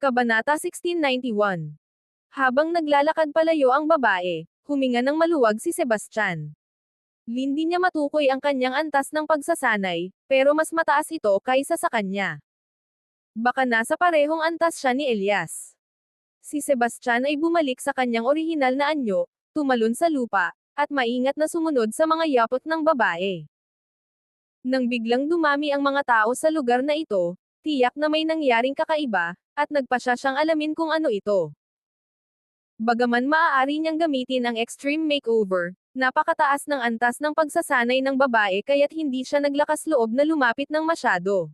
Kabanata 1691 Habang naglalakad palayo ang babae, huminga ng maluwag si Sebastian. Hindi niya matukoy ang kanyang antas ng pagsasanay, pero mas mataas ito kaysa sa kanya. Baka nasa parehong antas siya ni Elias. Si Sebastian ay bumalik sa kanyang orihinal na anyo, tumalon sa lupa, at maingat na sumunod sa mga yapot ng babae. Nang biglang dumami ang mga tao sa lugar na ito, tiyak na may nangyaring kakaiba, at nagpasya siyang alamin kung ano ito. Bagaman maaari niyang gamitin ang extreme makeover, napakataas ng antas ng pagsasanay ng babae kaya't hindi siya naglakas loob na lumapit ng masyado.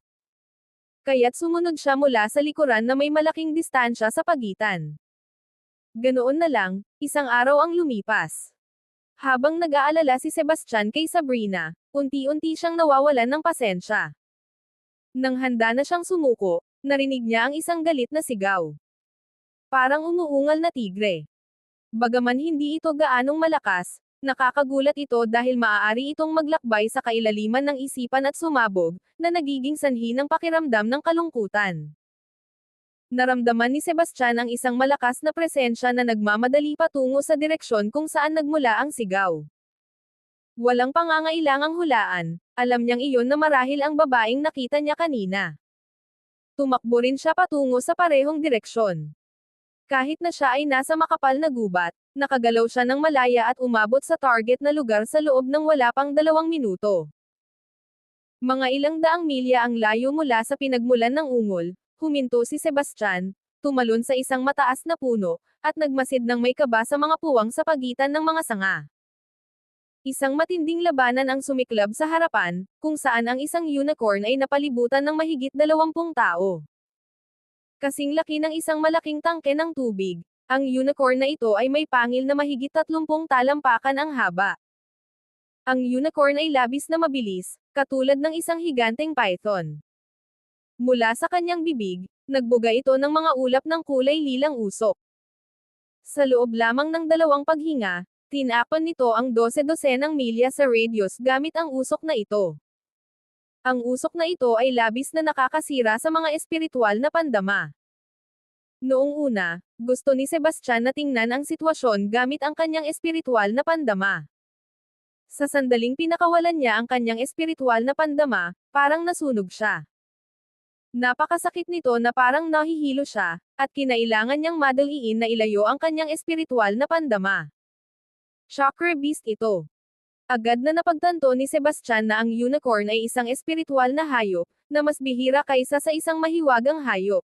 Kaya't sumunod siya mula sa likuran na may malaking distansya sa pagitan. Ganoon na lang, isang araw ang lumipas. Habang nag-aalala si Sebastian kay Sabrina, unti-unti siyang nawawalan ng pasensya. Nang handa na siyang sumuko, narinig niya ang isang galit na sigaw. Parang umuungal na tigre. Bagaman hindi ito gaanong malakas, nakakagulat ito dahil maaari itong maglakbay sa kailaliman ng isipan at sumabog, na nagiging sanhi ng pakiramdam ng kalungkutan. Naramdaman ni Sebastian ang isang malakas na presensya na nagmamadali patungo sa direksyon kung saan nagmula ang sigaw. Walang pangangailangang hulaan, alam niyang iyon na marahil ang babaeng nakita niya kanina. Tumakbo rin siya patungo sa parehong direksyon. Kahit na siya ay nasa makapal na gubat, nakagalaw siya ng malaya at umabot sa target na lugar sa loob ng wala pang dalawang minuto. Mga ilang daang milya ang layo mula sa pinagmulan ng ungol, huminto si Sebastian, tumalon sa isang mataas na puno, at nagmasid ng may kaba sa mga puwang sa pagitan ng mga sanga. Isang matinding labanan ang sumiklab sa harapan, kung saan ang isang unicorn ay napalibutan ng mahigit dalawampung tao. Kasing laki ng isang malaking tangke ng tubig, ang unicorn na ito ay may pangil na mahigit 30 talampakan ang haba. Ang unicorn ay labis na mabilis, katulad ng isang higanteng python. Mula sa kanyang bibig, nagbuga ito ng mga ulap ng kulay lilang usok. Sa loob lamang ng dalawang paghinga, tinapon nito ang 12-dosenang milya sa radius gamit ang usok na ito. Ang usok na ito ay labis na nakakasira sa mga espiritual na pandama. Noong una, gusto ni Sebastian na tingnan ang sitwasyon gamit ang kanyang espiritual na pandama. Sa sandaling pinakawalan niya ang kanyang espiritual na pandama, parang nasunog siya. Napakasakit nito na parang nahihilo siya, at kinailangan niyang madaliin na ilayo ang kanyang espiritual na pandama. Chakra beast ito. Agad na napagtanto ni Sebastian na ang unicorn ay isang espiritual na hayop, na mas bihira kaysa sa isang mahiwagang hayop.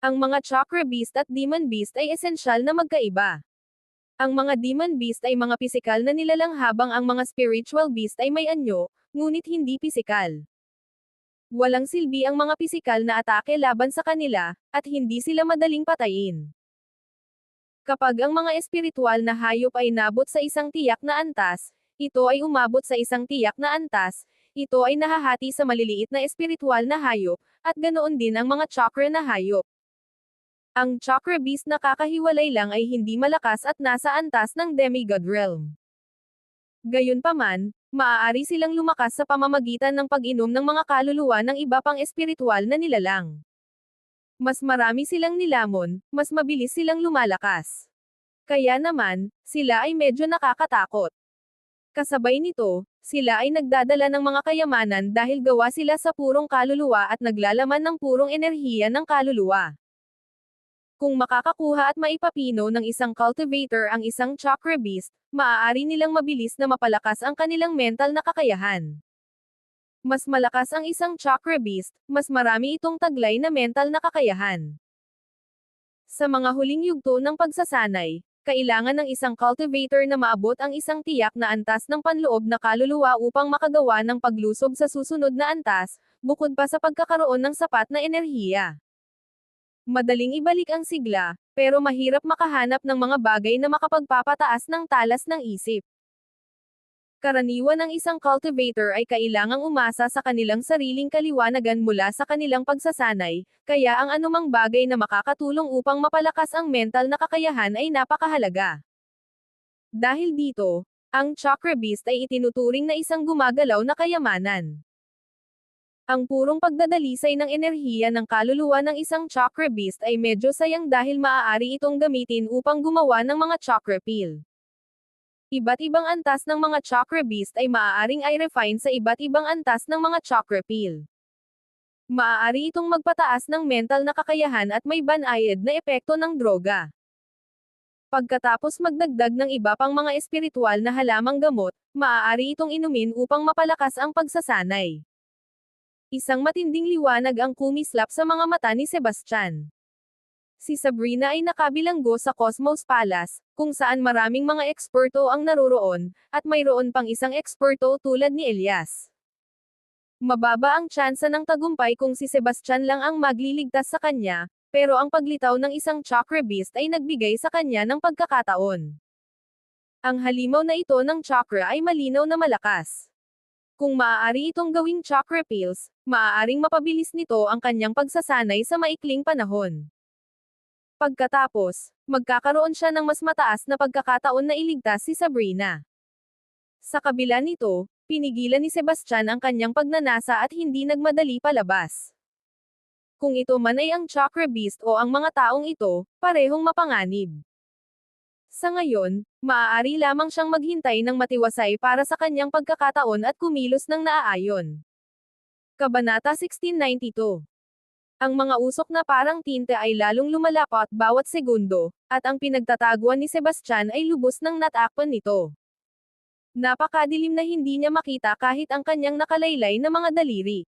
Ang mga chakra beast at demon beast ay esensyal na magkaiba. Ang mga demon beast ay mga pisikal na nilalang habang ang mga spiritual beast ay may anyo, ngunit hindi pisikal. Walang silbi ang mga pisikal na atake laban sa kanila, at hindi sila madaling patayin. Kapag ang mga espiritual na hayop ay nabot sa isang tiyak na antas, ito ay umabot sa isang tiyak na antas, ito ay nahahati sa maliliit na espiritual na hayop, at ganoon din ang mga chakra na hayop. Ang chakra beast na kakahiwalay lang ay hindi malakas at nasa antas ng demigod realm. Gayunpaman, maaari silang lumakas sa pamamagitan ng pag-inom ng mga kaluluwa ng iba pang espiritual na nilalang. Mas marami silang nilamon, mas mabilis silang lumalakas. Kaya naman, sila ay medyo nakakatakot. Kasabay nito, sila ay nagdadala ng mga kayamanan dahil gawa sila sa purong kaluluwa at naglalaman ng purong enerhiya ng kaluluwa. Kung makakakuha at maipapino ng isang cultivator ang isang chakra beast, maaari nilang mabilis na mapalakas ang kanilang mental na kakayahan. Mas malakas ang isang chakra beast, mas marami itong taglay na mental na kakayahan. Sa mga huling yugto ng pagsasanay, kailangan ng isang cultivator na maabot ang isang tiyak na antas ng panloob na kaluluwa upang makagawa ng paglusob sa susunod na antas, bukod pa sa pagkakaroon ng sapat na enerhiya. Madaling ibalik ang sigla, pero mahirap makahanap ng mga bagay na makapagpapataas ng talas ng isip. Karaniwan ng isang cultivator ay kailangang umasa sa kanilang sariling kaliwanagan mula sa kanilang pagsasanay, kaya ang anumang bagay na makakatulong upang mapalakas ang mental na kakayahan ay napakahalaga. Dahil dito, ang chakra beast ay itinuturing na isang gumagalaw na kayamanan. Ang purong pagdadalisay ng enerhiya ng kaluluwa ng isang chakra beast ay medyo sayang dahil maaari itong gamitin upang gumawa ng mga chakra peel. Iba't ibang antas ng mga chakra beast ay maaaring i-refine sa iba't ibang antas ng mga chakra peel. Maaari itong magpataas ng mental na kakayahan at may banayad na epekto ng droga. Pagkatapos magdagdag ng iba pang mga espiritual na halamang gamot, maaari itong inumin upang mapalakas ang pagsasanay. Isang matinding liwanag ang kumislap sa mga mata ni Sebastian. Si Sabrina ay nakabilanggo sa Cosmos Palace, kung saan maraming mga eksperto ang naroroon, at mayroon pang isang eksperto tulad ni Elias. Mababa ang tsansa ng tagumpay kung si Sebastian lang ang magliligtas sa kanya, pero ang paglitaw ng isang chakra beast ay nagbigay sa kanya ng pagkakataon. Ang halimaw na ito ng chakra ay malinaw na malakas. Kung maaari itong gawing chakra pills, maaaring mapabilis nito ang kanyang pagsasanay sa maikling panahon. Pagkatapos, magkakaroon siya ng mas mataas na pagkakataon na iligtas si Sabrina. Sa kabila nito, pinigilan ni Sebastian ang kanyang pagnanasa at hindi nagmadali palabas. Kung ito man ay ang chakra beast o ang mga taong ito, parehong mapanganib. Sa ngayon, maaari lamang siyang maghintay ng matiwasay para sa kanyang pagkakataon at kumilos ng naaayon. Kabanata 1692 Ang mga usok na parang tinte ay lalong lumalapat bawat segundo, at ang pinagtataguan ni Sebastian ay lubos ng natakpan nito. Napakadilim na hindi niya makita kahit ang kanyang nakalaylay na mga daliri.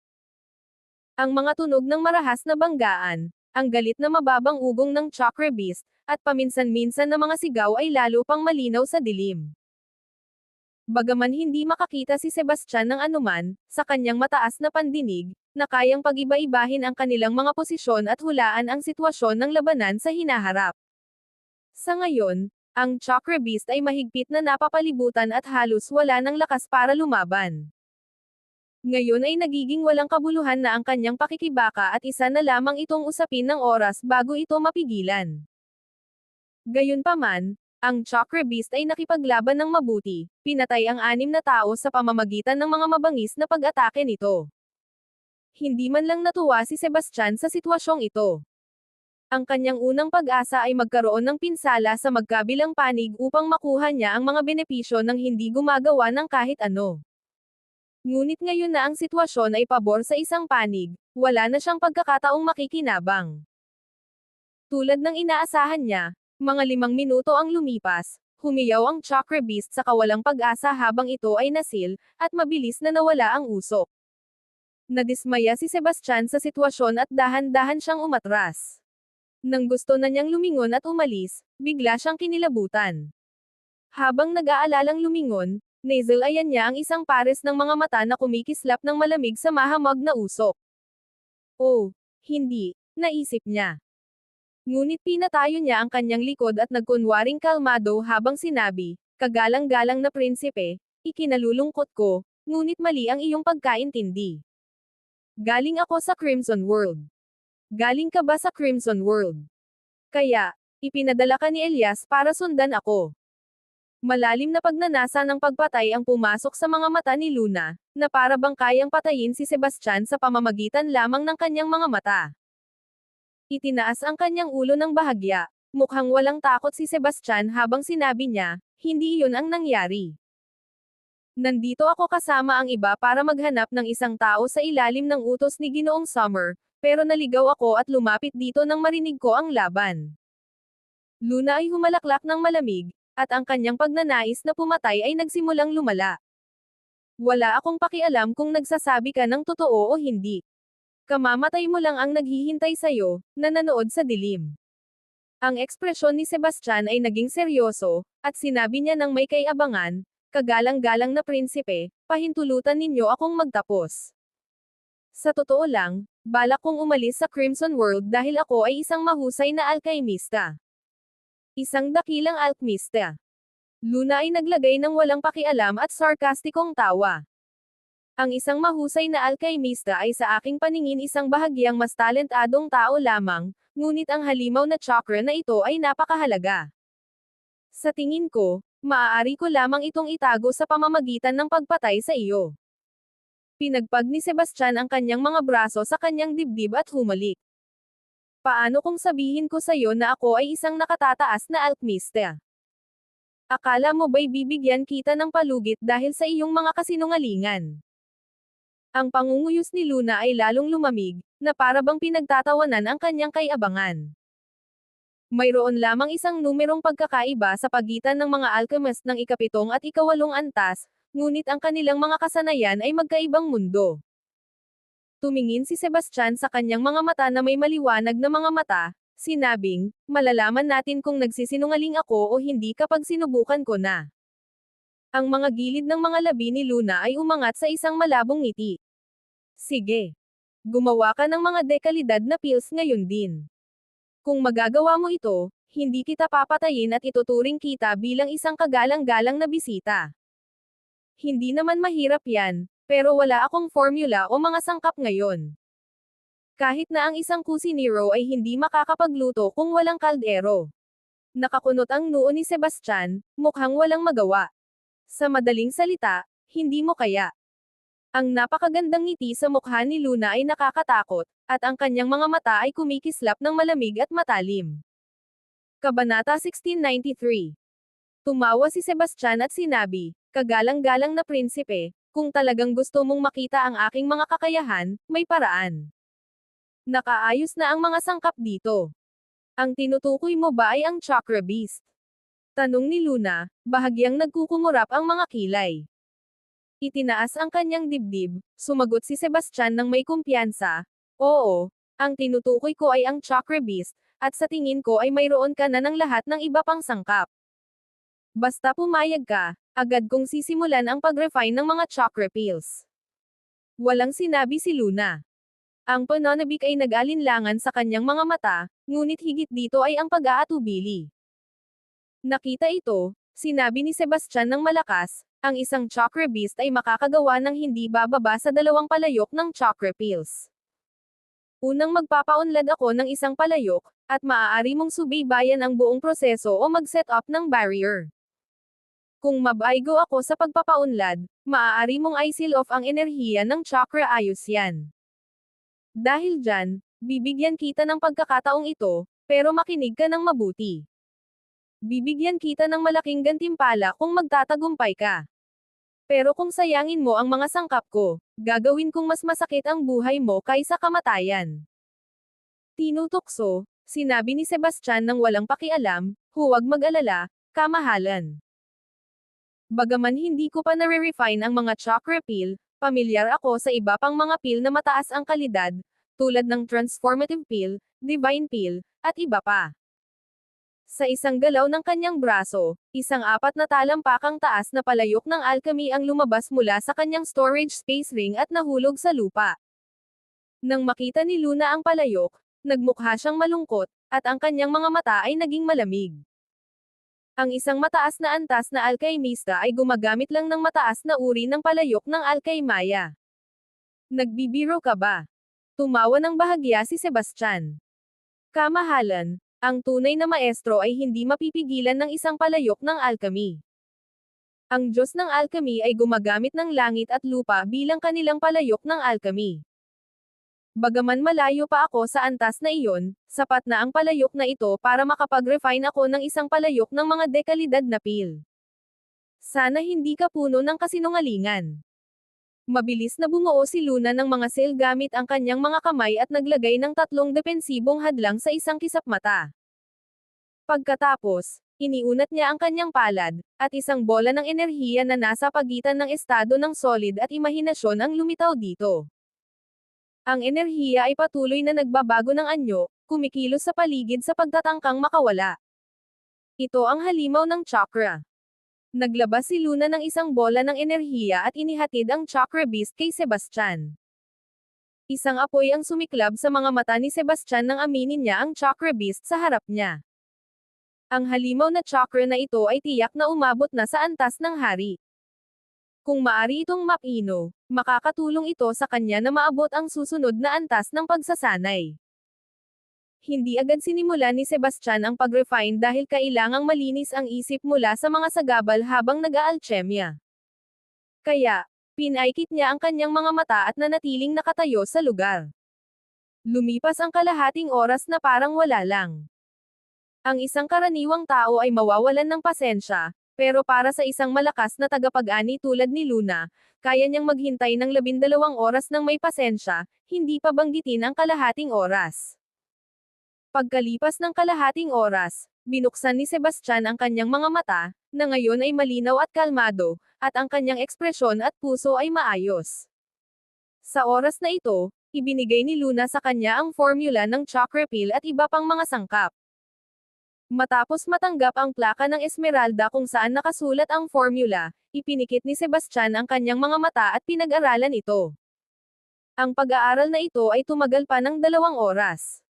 Ang mga tunog ng marahas na banggaan, ang galit na mababang ugong ng chakra beast, at paminsan-minsan na mga sigaw ay lalo pang malinaw sa dilim. Bagaman hindi makakita si Sebastian ng anuman, sa kanyang mataas na pandinig, na kayang pag-iba-ibahin ang kanilang mga posisyon at hulaan ang sitwasyon ng labanan sa hinaharap. Sa ngayon, ang Chakra Beast ay mahigpit na napapalibutan at halos wala ng lakas para lumaban. Ngayon ay nagiging walang kabuluhan na ang kanyang pakikibaka at isa na lamang itong usapin ng oras bago ito mapigilan. Gayunpaman, ang Chakra Beast ay nakipaglaban ng mabuti, pinatay ang anim na tao sa pamamagitan ng mga mabangis na pag-atake nito. Hindi man lang natuwa si Sebastian sa sitwasyong ito. Ang kanyang unang pag-asa ay magkaroon ng pinsala sa magkabilang panig upang makuha niya ang mga benepisyo ng hindi gumagawa ng kahit ano. Ngunit ngayon na ang sitwasyon ay pabor sa isang panig, wala na siyang pagkakataong makikinabang. Tulad ng inaasahan niya, mga limang minuto ang lumipas, humiyaw ang chakra beast sa kawalang pag-asa habang ito ay nasil, at mabilis na nawala ang usok. Nadismaya si Sebastian sa sitwasyon at dahan-dahan siyang umatras. Nang gusto na niyang lumingon at umalis, bigla siyang kinilabutan. Habang nag-aalalang lumingon, nasal-ayan niya ang isang pares ng mga mata na kumikislap ng malamig sa mahamag na usok. Oh, hindi, naisip niya. Ngunit pinatayo niya ang kanyang likod at nagkunwaring kalmado habang sinabi, kagalang-galang na prinsipe, ikinalulungkot ko, ngunit mali ang iyong pagkaintindi. Galing ako sa Crimson World. Galing ka ba sa Crimson World? Kaya, ipinadala ka ni Elias para sundan ako. Malalim na pagnanasa ng pagpatay ang pumasok sa mga mata ni Luna, na para bang kayang patayin si Sebastian sa pamamagitan lamang ng kanyang mga mata. Itinaas ang kanyang ulo ng bahagya. Mukhang walang takot si Sebastian habang sinabi niya, hindi iyon ang nangyari. Nandito ako kasama ang iba para maghanap ng isang tao sa ilalim ng utos ni Ginoong Summer, pero naligaw ako at lumapit dito nang marinig ko ang laban. Luna ay humalaklak ng malamig, at ang kanyang pagnanais na pumatay ay nagsimulang lumala. Wala akong pakialam kung nagsasabi ka ng totoo o hindi. Kamamatay mo lang ang naghihintay sa'yo, na nanood sa dilim. Ang ekspresyon ni Sebastian ay naging seryoso, at sinabi niya ng may kayabangan, kagalang-galang na prinsipe, pahintulutan ninyo akong magtapos. Sa totoo lang, balak kong umalis sa Crimson World dahil ako ay isang mahusay na alkaimista. Isang dakilang alkmista. Luna ay naglagay ng walang pakialam at sarkastikong tawa. Ang isang mahusay na alkaimista ay sa aking paningin isang bahagyang mas talentadong tao lamang, ngunit ang halimaw na chakra na ito ay napakahalaga. Sa tingin ko, maaari ko lamang itong itago sa pamamagitan ng pagpatay sa iyo. Pinagpag ni Sebastian ang kanyang mga braso sa kanyang dibdib at humalik. Paano kung sabihin ko sa'yo na ako ay isang nakatataas na alkmista? Akala mo ba'y bibigyan kita ng palugit dahil sa iyong mga kasinungalingan? Ang pangunguyos ni Luna ay lalong lumamig, na para bang pinagtatawanan ang kanyang kaiabangan. Mayroon lamang isang numerong pagkakaiba sa pagitan ng mga alchemist ng ikapitong at ikawalong antas, ngunit ang kanilang mga kasanayan ay magkaibang mundo. Tumingin si Sebastian sa kanyang mga mata na may maliwanag na mga mata, sinabing, malalaman natin kung nagsisinungaling ako o hindi kapag sinubukan ko na. Ang mga gilid ng mga labi ni Luna ay umangat sa isang malabong ngiti. Sige. Gumawa ka ng mga dekalidad na pills ngayon din. Kung magagawa mo ito, hindi kita papatayin at ituturing kita bilang isang kagalang-galang na bisita. Hindi naman mahirap yan, pero wala akong formula o mga sangkap ngayon. Kahit na ang isang kusinero ay hindi makakapagluto kung walang kaldero. Nakakunot ang noo ni Sebastian, mukhang walang magawa. Sa madaling salita, hindi mo kaya. Ang napakagandang ngiti sa mukha ni Luna ay nakakatakot, at ang kanyang mga mata ay kumikislap ng malamig at matalim. Kabanata 1693 Tumawa si Sebastian at sinabi, kagalang-galang na prinsipe, kung talagang gusto mong makita ang aking mga kakayahan, may paraan. Nakaayos na ang mga sangkap dito. Ang tinutukoy mo ba ay ang Chakra Beast? Tanong ni Luna, bahagyang nagkukumurap ang mga kilay. Itinaas ang kanyang dibdib, sumagot si Sebastian ng may kumpiyansa, Oo, ang tinutukoy ko ay ang Chakra Beast, at sa tingin ko ay mayroon ka na ng lahat ng iba pang sangkap. Basta pumayag ka, agad kong sisimulan ang pag-refine ng mga chakra pills. Walang sinabi si Luna. Ang pananabik ay nag-alinlangan sa kanyang mga mata, ngunit higit dito ay ang pag-aatubili. Nakita ito, sinabi ni Sebastian ng malakas, ang isang chakra beast ay makakagawa ng hindi bababa sa dalawang palayok ng chakra pills. Unang magpapaunlad ako ng isang palayok, at maaari mong subaybayan ang buong proseso o mag-set up ng barrier. Kung mabaygo ako sa pagpapaunlad, maaari mong i-seal off ang enerhiya ng chakra ayos yan. Dahil dyan, bibigyan kita ng pagkakataong ito, pero makinig ka ng mabuti. Bibigyan kita ng malaking gantimpala kung magtatagumpay ka. Pero kung sayangin mo ang mga sangkap ko, gagawin kong mas masakit ang buhay mo kaysa kamatayan. Tinutokso, sinabi ni Sebastian ng walang pakialam, huwag mag-alala, kamahalan. Bagaman hindi ko pa nare-refine ang mga chakra pill, pamilyar ako sa iba pang mga pill na mataas ang kalidad, tulad ng transformative pill, divine pill, at iba pa. Sa isang galaw ng kanyang braso, isang apat na talampakang taas na palayok ng alchemy ang lumabas mula sa kanyang storage space ring at nahulog sa lupa. Nang makita ni Luna ang palayok, nagmukha siyang malungkot, at ang kanyang mga mata ay naging malamig. Ang isang mataas na antas na alkaimista ay gumagamit lang ng mataas na uri ng palayok ng alkaimaya. Nagbibiro ka ba? Tumawa ng bahagya si Sebastian. Kamahalan, ang tunay na maestro ay hindi mapipigilan ng isang palayok ng alchemy. Ang Diyos ng alchemy ay gumagamit ng langit at lupa bilang kanilang palayok ng alchemy. Bagaman malayo pa ako sa antas na iyon, sapat na ang palayok na ito para makapag-refine ako ng isang palayok ng mga dekalidad na pil. Sana hindi ka puno ng kasinungalingan. Mabilis na bumuo si Luna ng mga sail gamit ang kanyang mga kamay at naglagay ng tatlong depensibong hadlang sa isang kisap mata. Pagkatapos, iniunat niya ang kanyang palad, at isang bola ng enerhiya na nasa pagitan ng estado ng solid at imahinasyon ang lumitaw dito. Ang enerhiya ay patuloy na nagbabago ng anyo, kumikilos sa paligid sa pagtatangkang makawala. Ito ang halimaw ng chakra. Naglabas si Luna ng isang bola ng enerhiya at inihatid ang chakra beast kay Sebastian. Isang apoy ang sumiklab sa mga mata ni Sebastian nang aminin niya ang chakra beast sa harap niya. Ang halimaw na chakra na ito ay tiyak na umabot na sa antas ng hari. Kung maari itong mapino, makakatulong ito sa kanya na maabot ang susunod na antas ng pagsasanay. Hindi agad sinimula ni Sebastian ang pag-refine dahil kailangang malinis ang isip mula sa mga sagabal habang nag-aalchemya. Kaya, Pinaikit niya ang kanyang mga mata at nanatiling nakatayo sa lugar. Lumipas ang kalahating oras na parang wala lang. Ang isang karaniwang tao ay mawawalan ng pasensya, pero para sa isang malakas na tagapag-ani tulad ni Luna, kaya niyang maghintay ng labindalawang oras ng may pasensya, hindi pa banggitin ang kalahating oras. Pagkalipas ng kalahating oras, binuksan ni Sebastian ang kanyang mga mata, na ngayon ay malinaw at kalmado, at ang kanyang ekspresyon at puso ay maayos. Sa oras na ito, ibinigay ni Luna sa kanya ang formula ng chakra pill at iba pang mga sangkap. Matapos matanggap ang plaka ng Esmeralda kung saan nakasulat ang formula, ipinikit ni Sebastian ang kanyang mga mata at pinag-aralan ito. Ang pag-aaral na ito ay tumagal pa ng dalawang oras.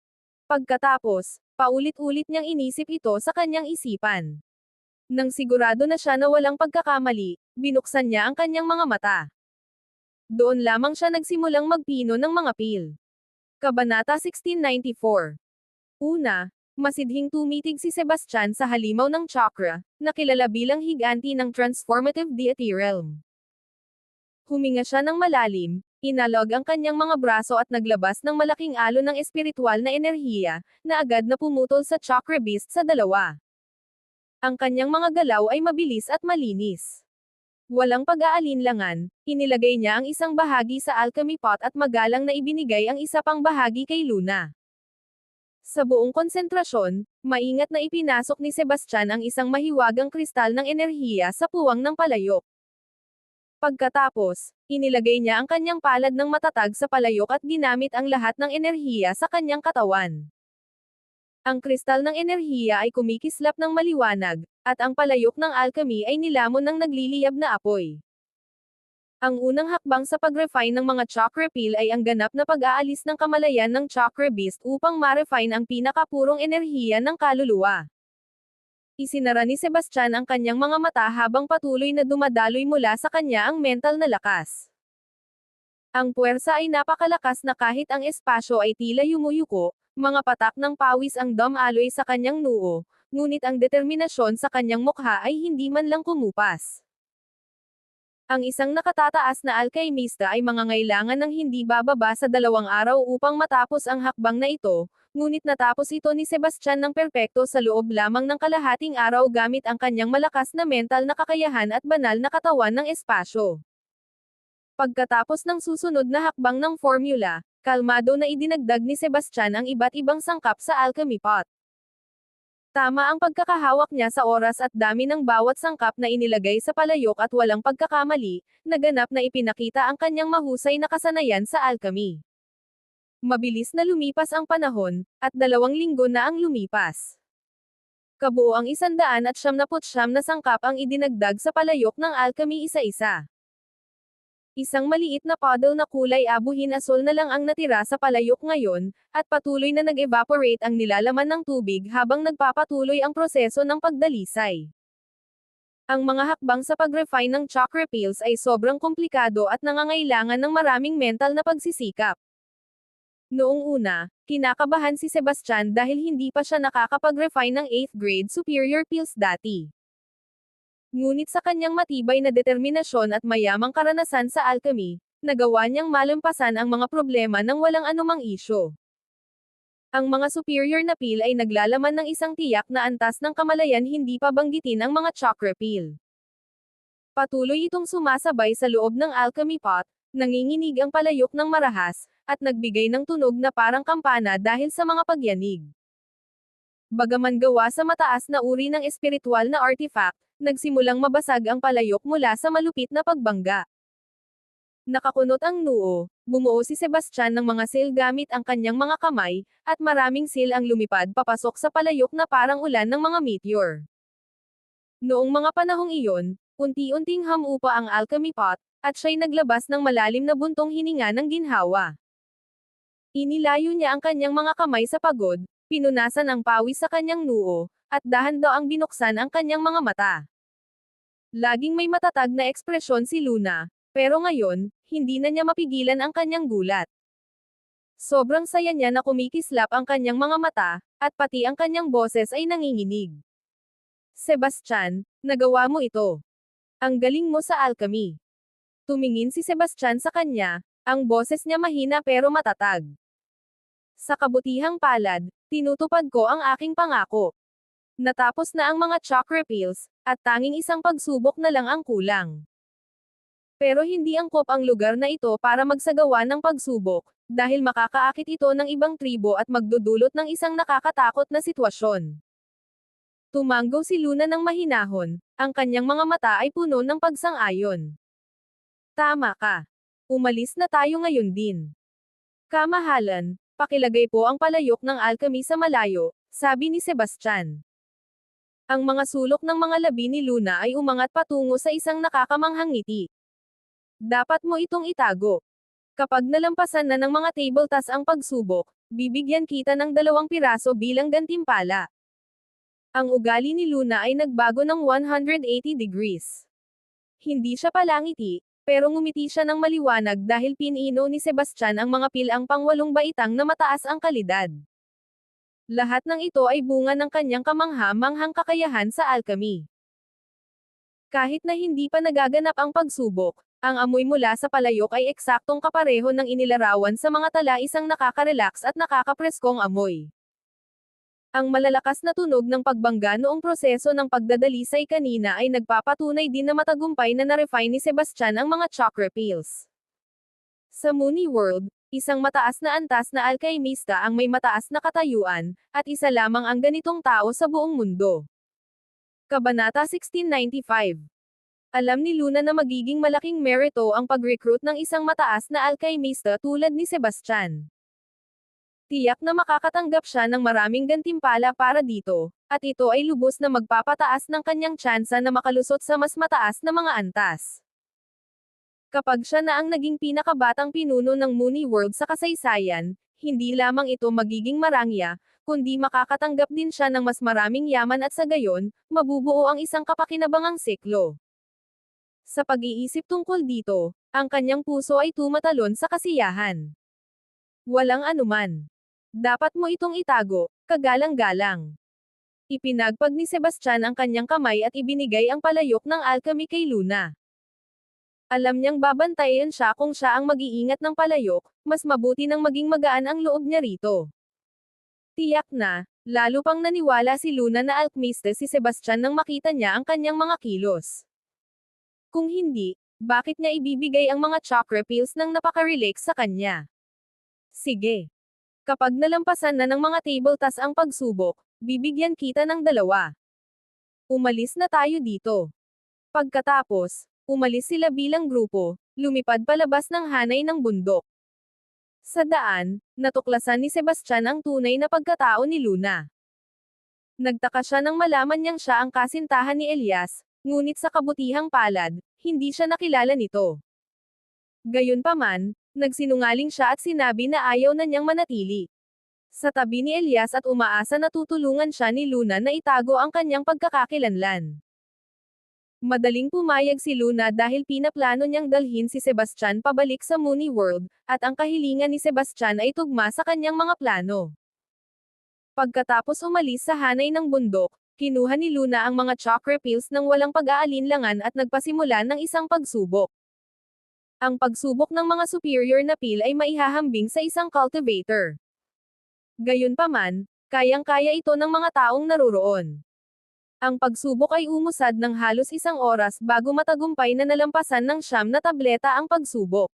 Pagkatapos, paulit-ulit niyang inisip ito sa kanyang isipan. Nang sigurado na siya na walang pagkakamali, binuksan niya ang kanyang mga mata. Doon lamang siya nagsimulang magpino ng mga pil. Kabanata 1694 Una, masidhing tumitig si Sebastian sa halimaw ng chakra, na kilala bilang higanti ng transformative deity realm. Huminga siya ng malalim, inalog ang kanyang mga braso at naglabas ng malaking alon ng espiritual na enerhiya, na agad na pumutol sa chakra beast sa dalawa. Ang kanyang mga galaw ay mabilis at malinis. Walang pag-aalinlangan, inilagay niya ang isang bahagi sa alchemy pot at magalang na ibinigay ang isa pang bahagi kay Luna. Sa buong konsentrasyon, maingat na ipinasok ni Sebastian ang isang mahiwagang kristal ng enerhiya sa puwang ng palayok. Pagkatapos, inilagay niya ang kanyang palad ng matatag sa palayok at ginamit ang lahat ng enerhiya sa kanyang katawan. Ang kristal ng enerhiya ay kumikislap ng maliwanag, at ang palayok ng alchemy ay nilamon ng nagliliyab na apoy. Ang unang hakbang sa pag-refine ng mga chakra peel ay ang ganap na pag-aalis ng kamalayan ng chakra beast upang ma-refine ang pinakapurong enerhiya ng kaluluwa. Isinara ni Sebastian ang kanyang mga mata habang patuloy na dumadaloy mula sa kanya ang mental na lakas. Ang puwersa ay napakalakas na kahit ang espasyo ay tila yumuyuko, mga patak ng pawis ang dumaloy sa kanyang noo, ngunit ang determinasyon sa kanyang mukha ay hindi man lang kumupas. Ang isang nakatataas na alkaimista ay mangangailangan ng hindi bababa sa dalawang araw upang matapos ang hakbang na ito, ngunit natapos ito ni Sebastian ng perpekto sa loob lamang ng kalahating araw gamit ang kanyang malakas na mental na kakayahan at banal na katawan ng espasyo. Pagkatapos ng susunod na hakbang ng formula, kalmado na idinagdag ni Sebastian ang iba't ibang sangkap sa alchemy pot. Tama ang pagkakahawak niya sa oras at dami ng bawat sangkap na inilagay sa palayok at walang pagkakamali, naganap na ipinakita ang kanyang mahusay na kasanayan sa alchemy. Mabilis na lumipas ang panahon, at dalawang linggo na ang lumipas. Kabuo ang isandaan at siyamnaput siyam na sangkap ang idinagdag sa palayok ng alchemy isa-isa. Isang maliit na puddle na kulay abuhin asol na lang ang natira sa palayok ngayon, at patuloy na nag-evaporate ang nilalaman ng tubig habang nagpapatuloy ang proseso ng pagdalisay. Ang mga hakbang sa pag-refine ng chakra pills ay sobrang komplikado at nangangailangan ng maraming mental na pagsisikap. Noong una, kinakabahan si Sebastian dahil hindi pa siya nakakapag-refine ng 8th grade superior pills dati. Ngunit sa kanyang matibay na determinasyon at mayamang karanasan sa alchemy, nagawa niyang malampasan ang mga problema ng walang anumang isyo. Ang mga superior na pil ay naglalaman ng isang tiyak na antas ng kamalayan hindi pa banggitin ang mga chakra pil. Patuloy itong sumasabay sa loob ng alchemy pot, nanginginig ang palayok ng marahas, at nagbigay ng tunog na parang kampana dahil sa mga pagyanig. Bagaman gawa sa mataas na uri ng espiritual na artifact, nagsimulang mabasag ang palayok mula sa malupit na pagbangga. Nakakunot ang noo, bumuo si Sebastian ng mga seal gamit ang kanyang mga kamay, at maraming seal ang lumipad papasok sa palayok na parang ulan ng mga meteor. Noong mga panahong iyon, unti-unting hamupa ang alchemy pot, at siya'y naglabas ng malalim na buntong hininga ng ginhawa. Inilayo niya ang kanyang mga kamay sa pagod, pinunasan ang pawis sa kanyang noo, at dahan daw ang binuksan ang kanyang mga mata. Laging may matatag na ekspresyon si Luna, pero ngayon, hindi na niya mapigilan ang kanyang gulat. Sobrang saya niya na kumikislap ang kanyang mga mata, at pati ang kanyang boses ay nanginginig. Sebastian, nagawa mo ito. Ang galing mo sa alchemy. Tumingin si Sebastian sa kanya, ang boses niya mahina pero matatag. Sa kabutihang palad, tinutupad ko ang aking pangako. Natapos na ang mga chakra pills, at tanging isang pagsubok na lang ang kulang. Pero hindi angkop ang lugar na ito para magsagawa ng pagsubok, dahil makakaakit ito ng ibang tribo at magdudulot ng isang nakakatakot na sitwasyon. Tumanggo si Luna ng mahinahon, ang kanyang mga mata ay puno ng pagsang-ayon. Tama ka. Umalis na tayo ngayon din. Kamahalan, pakilagay po ang palayok ng alchemy sa malayo, sabi ni Sebastian. Ang mga sulok ng mga labi ni Luna ay umangat patungo sa isang nakakamanghang ngiti. Dapat mo itong itago. Kapag nalampasan na ng mga table tas ang pagsubok, bibigyan kita ng dalawang piraso bilang gantimpala. Ang ugali ni Luna ay nagbago ng 180 degrees. Hindi siya palangiti, pero ngumiti siya ng maliwanag dahil pinino ni Sebastian ang mga pilang pangwalong baitang na mataas ang kalidad. Lahat ng ito ay bunga ng kanyang kamangha-manghang kakayahan sa alchemy. Kahit na hindi pa nagaganap ang pagsubok, ang amoy mula sa palayok ay eksaktong kapareho ng inilarawan sa mga tala isang nakaka-relax at nakakapreskong amoy. Ang malalakas na tunog ng pagbangga noong proseso ng pagdadalisay kanina ay nagpapatunay din na matagumpay na na-refine ni Sebastian ang mga chakra pills. Sa Mooney World, isang mataas na antas na alkaimista ang may mataas na katayuan, at isa lamang ang ganitong tao sa buong mundo. Kabanata 1695 alam ni Luna na magiging malaking merito ang pag-recruit ng isang mataas na alkaimista tulad ni Sebastian. Tiyak na makakatanggap siya ng maraming gantimpala para dito, at ito ay lubos na magpapataas ng kanyang tsansa na makalusot sa mas mataas na mga antas. Kapag siya na ang naging pinakabatang pinuno ng Mooney World sa kasaysayan, hindi lamang ito magiging marangya, kundi makakatanggap din siya ng mas maraming yaman at sa gayon, mabubuo ang isang kapakinabangang siklo. Sa pag-iisip tungkol dito, ang kanyang puso ay tumatalon sa kasiyahan. Walang anuman. Dapat mo itong itago, kagalang-galang. Ipinagpag ni Sebastian ang kanyang kamay at ibinigay ang palayok ng alchemy kay Luna. Alam niyang babantayan siya kung siya ang mag-iingat ng palayok, mas mabuti nang maging magaan ang loob niya rito. Tiyak na, lalo pang naniwala si Luna na alchemist si Sebastian nang makita niya ang kanyang mga kilos. Kung hindi, bakit niya ibibigay ang mga chakra pills nang napaka-relax sa kanya? Sige. Kapag nalampasan na ng mga table tas ang pagsubok, bibigyan kita ng dalawa. Umalis na tayo dito. Pagkatapos, umalis sila bilang grupo, lumipad palabas ng hanay ng bundok. Sa daan, natuklasan ni Sebastian ang tunay na pagkatao ni Luna. Nagtaka siya nang malaman niyang siya ang kasintahan ni Elias, Ngunit sa kabutihang palad, hindi siya nakilala nito. Gayunpaman, nagsinungaling siya at sinabi na ayaw na niyang manatili. Sa tabi ni Elias at umaasa na tutulungan siya ni Luna na itago ang kanyang pagkakakilanlan. Madaling pumayag si Luna dahil pinaplano niyang dalhin si Sebastian pabalik sa Mooney World, at ang kahilingan ni Sebastian ay tugma sa kanyang mga plano. Pagkatapos umalis sa hanay ng bundok, Kinuha ni Luna ang mga chakra pills ng walang pag-aalinlangan at nagpasimula ng isang pagsubok. Ang pagsubok ng mga superior na pill ay maihahambing sa isang cultivator. Gayunpaman, kayang-kaya ito ng mga taong naruroon. Ang pagsubok ay umusad ng halos isang oras bago matagumpay na nalampasan ng siyam na tableta ang pagsubok.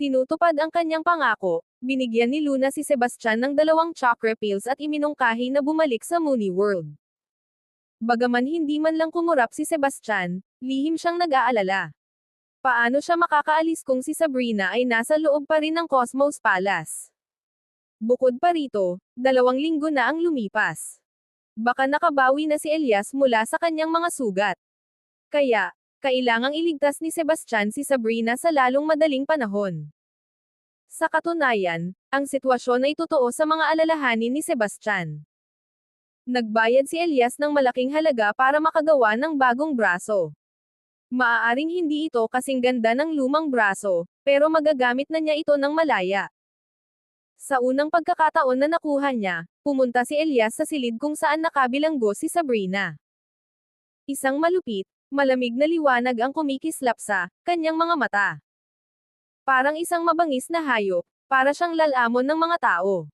Tinutupad ang kanyang pangako, binigyan ni Luna si Sebastian ng dalawang chakra pills at iminungkahi na bumalik sa Mooney World. Bagaman hindi man lang kumurap si Sebastian, lihim siyang nag-aalala. Paano siya makakaalis kung si Sabrina ay nasa loob pa rin ng Cosmos Palace? Bukod pa rito, dalawang linggo na ang lumipas. Baka nakabawi na si Elias mula sa kanyang mga sugat. Kaya, kailangang iligtas ni Sebastian si Sabrina sa lalong madaling panahon. Sa katunayan, ang sitwasyon ay totoo sa mga alalahanin ni Sebastian. Nagbayad si Elias ng malaking halaga para makagawa ng bagong braso. Maaaring hindi ito kasing ganda ng lumang braso, pero magagamit na niya ito ng malaya. Sa unang pagkakataon na nakuha niya, pumunta si Elias sa silid kung saan nakabilanggo si Sabrina. Isang malupit, Malamig na liwanag ang kumikislap sa kanyang mga mata. Parang isang mabangis na hayop, para siyang lalamon ng mga tao.